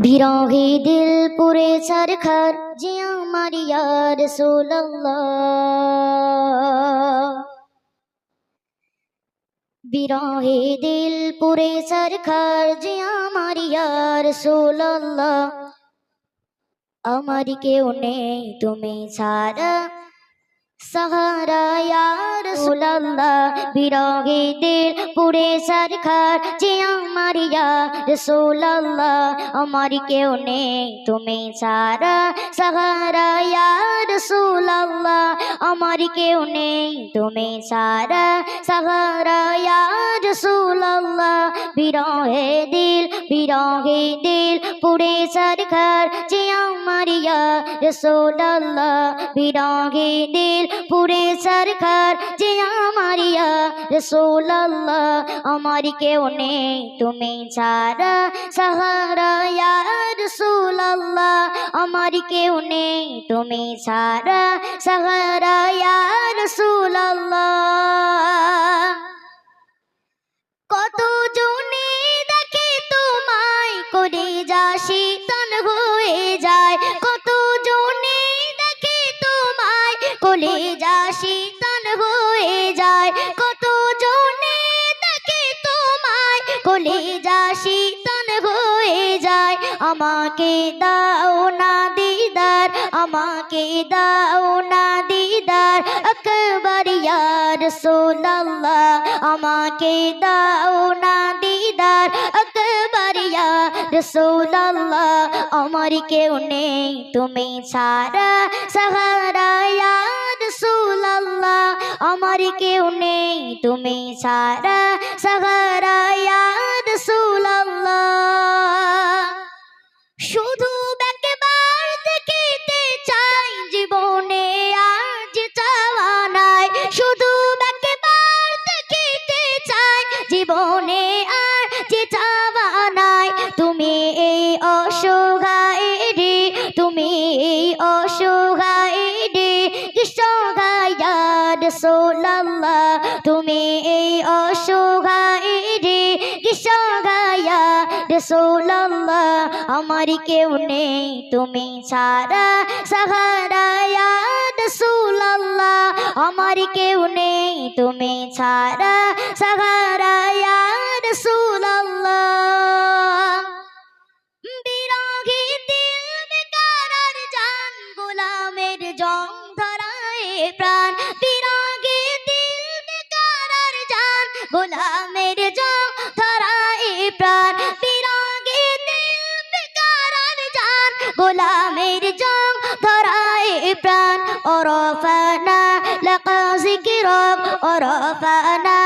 বিরহে দিল পুরে সরখার জিয়া মারিয়া রসুল্লাহ বিরহে দিল পুরে সরখার জিয়া মারিয়া রসুল্লাহ আমার কেউ নেই, তুমি ছাড়া বিরহে দিল পুরে সরখার যে আমার ইয়ার রসুল্লাহ আমার কেউ নেই, তুমি ছাড়া। সাহারা ইয়ার রসুল্লাহ আমার কেউ নেই, তুমি ছাড়া। সাহারা ইয়ার রসুল্লাহ বিরহে দিল বিরহে দিল পুরে সরখার যে আমার ইয়ার রসুল্লাহ বিরহে দিল পুরে সরকার যে আমার ইয়া রসুল্লাহ আমার কেউ নেই, তুমি ছাড়া সাহারা রসুল্লাহ আমার কেউ নেই, তুমি ছাড়া সাহারা রসুল্লাহ আমাকে দাও না দিদার, আমাকে দাও না দিদার। আকবর ইয়ার সোল্লাহ আমাকে দাও না দিদার। আকবর ইয়ার সোল্লাহ আমার কেউ নেই, তুমি ছাড়া। সাহারা ইয়ার সোল্লাহ আমার কেউ নেই, তুমি ছাড়া। সাহারা অসহায় রে কৃষ্ণগায়ার সোল্লাহ তুমি এই অসহায় রে কৃষ্ণগায়া রসোল্লাহ আমার কেউ নেই, তুমি ছাড়া সাহারা রসুল্লাহ আমার কেউ নেই, তুমি ছাড়া সাহারা রসুল্লাহ গোলামের জং ধরায় প্রাণ বিরোহী দিল বেকারার জান। গোলামের জং ধরায় প্রাণ বিরোহী দিল বেকারার জান। গোলামের জং ধরায় প্রাণ। ওরফানা লাকা জিকিরক ওরফানা।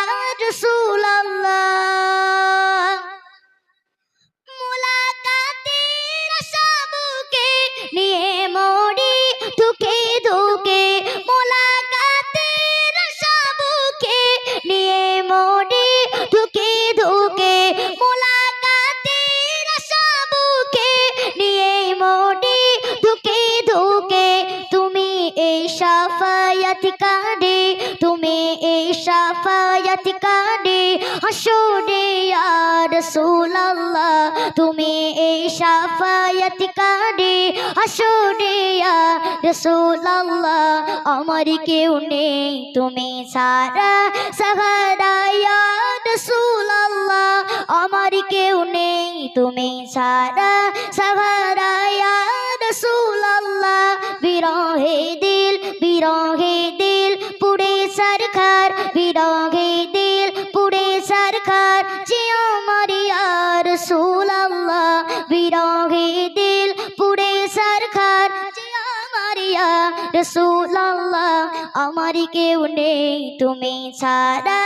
সাফায়াত কাঁদে, তুমি এই সাফায়াত কাঁদে। হাসুরে রসুল্লাহ তুমি এই সাফায়াত কাঁদে। হাসুরে রসুল্লাহ আমার কেউ নেই, তুমি সারা সাহারা রসুল্লাহ আমার কেউ নেই, তুমি সারা সাহারা রসুল্লাহ বিরহে বিরহে দিল পুরে সরকার বিরহে দিল পুরে সরকার যে আমার রসুল্লাহ বিরহে দিল পুরে সরকার যে আমার রসুল্লাহ আমার কেউ নেই তুমি ছাড়া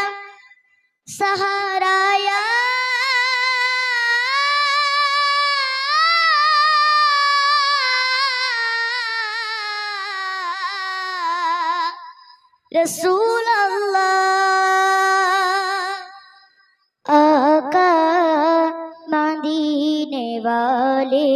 সাহারায়া রসুল আকা মদিনে वाले।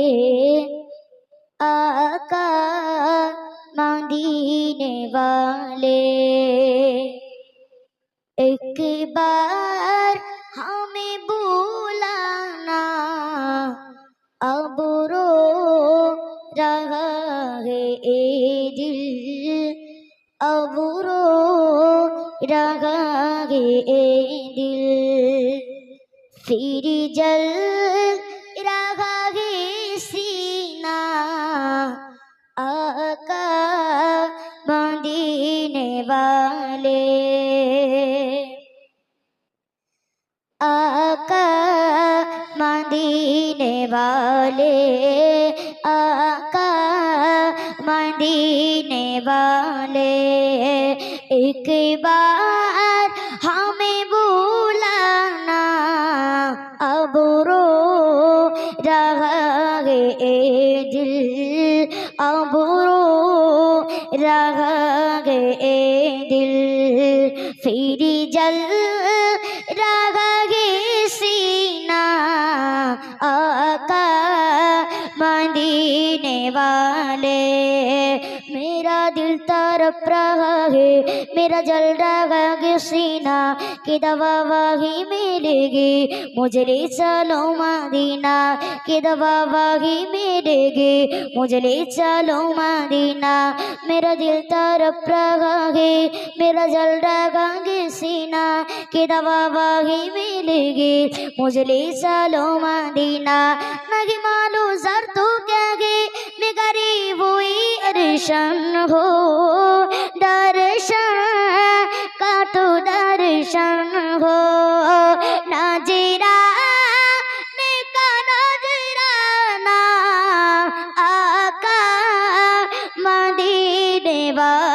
वाले आका मदीने वाले एक बार हमें बुलाना अब रो रहा है ए दिल अब रो रहा है ए दिल फिर जल Bye. मदीने वाले मेरा दिल तरफ़ रहा है, मेरा जल रहा है, सीना की दवा वही मिलेगी। मुझे ले चलो मदीना की दवा वही मिलेगी। मुझे ले चलो मदीना, मेरा दिल तरफ़ रहा है, मेरा जल रहा है, सीना की दवा वही मिलेगी। मुझे ले चलो मदीना, नहीं मालूम सर तू दर्शन हो दर्शन का तो दर्शन हो नाजिरा ने का नजराना आका मदीने वाले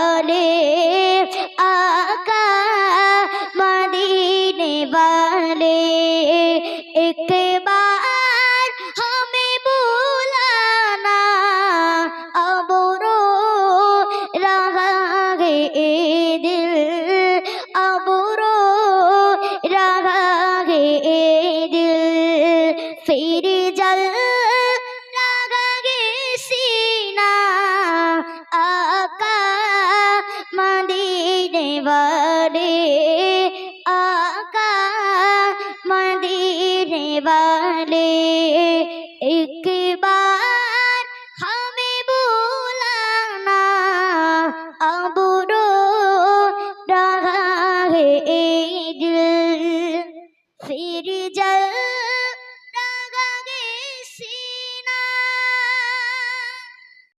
वाले